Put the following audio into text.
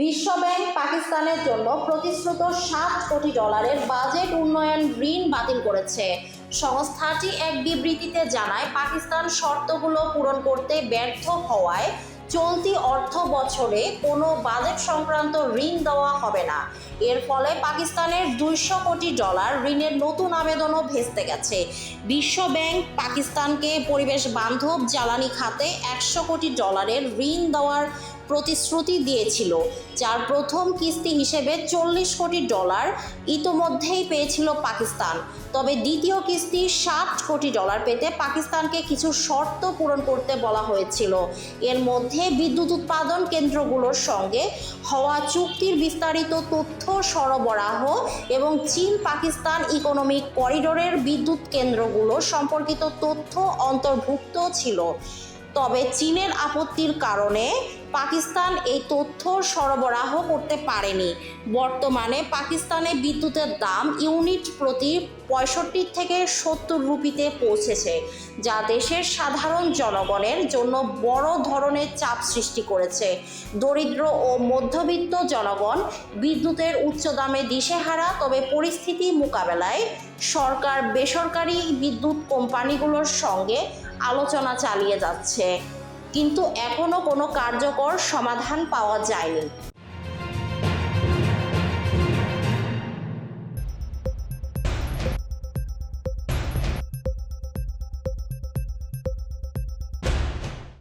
বিশ্বব্যাংক পাকিস্তানের জন্য প্রতিশ্রুত সাত কোটি ডলারের বাজেট উন্নয়ন ঋণ বাতিল করেছে। সংস্থাটি এক বিবৃতিতে জানায়, পাকিস্তান শর্তগুলো পূরণ করতে ব্যর্থ হওয়ায় চলতি অর্থ বছরে কোনো বাজেট সংক্রান্ত ঋণ দেওয়া হবে না। এর ফলে পাকিস্তানের দুইশো কোটি ডলার ঋণের নতুন আবেদনও ভেস্তে গেছে। বিশ্ব ব্যাংক পাকিস্তানকে পরিবেশ বান্ধব জ্বালানি খাতে একশো কোটি ডলারের ঋণ দেওয়ার প্রতিশ্রুতি দিয়েছিল, যার প্রথম কিস্তি হিসেবে চল্লিশ কোটি ডলার ইতোমধ্যেই পেয়েছিল পাকিস্তান। তবে দ্বিতীয় কিস্তি ষাট কোটি ডলার পেতে পাকিস্তানকে কিছু শর্ত পূরণ করতে বলা হয়েছিল। এর মধ্যে বিদ্যুৎ উৎপাদন কেন্দ্রগুলোর সঙ্গে হওয়া চুক্তির বিস্তারিত তথ্য সরবরাহ এবং চীন পাকিস্তান ইকোনমিক করিডোরের বিদ্যুৎ কেন্দ্রগুলো সম্পর্কিত তথ্য অন্তর্ভুক্ত ছিল। তবে চীনের আপত্তির কারণে পাকিস্তান এই তথ্য সরবরাহ করতে পারেনি। বর্তমানে পাকিস্তানে বিদ্যুতের দাম ইউনিট প্রতি পঁয়ষট্টি থেকে সত্তর রুপিতে পৌঁছেছে, যা দেশের সাধারণ জনগণের জন্য বড় ধরনের চাপ সৃষ্টি করেছে। দরিদ্র ও মধ্যবিত্ত জনগণ বিদ্যুতের উচ্চ দামে দিশেহারা, তবে পরিস্থিতি মোকাবেলায় সরকার বেসরকারি বিদ্যুৎ কোম্পানিগুলোর সঙ্গে আলোচনা চালিয়ে যাচ্ছে। কিন্তু এখনও কোনো কার্যকর সমাধান পাওয়া যায়নি।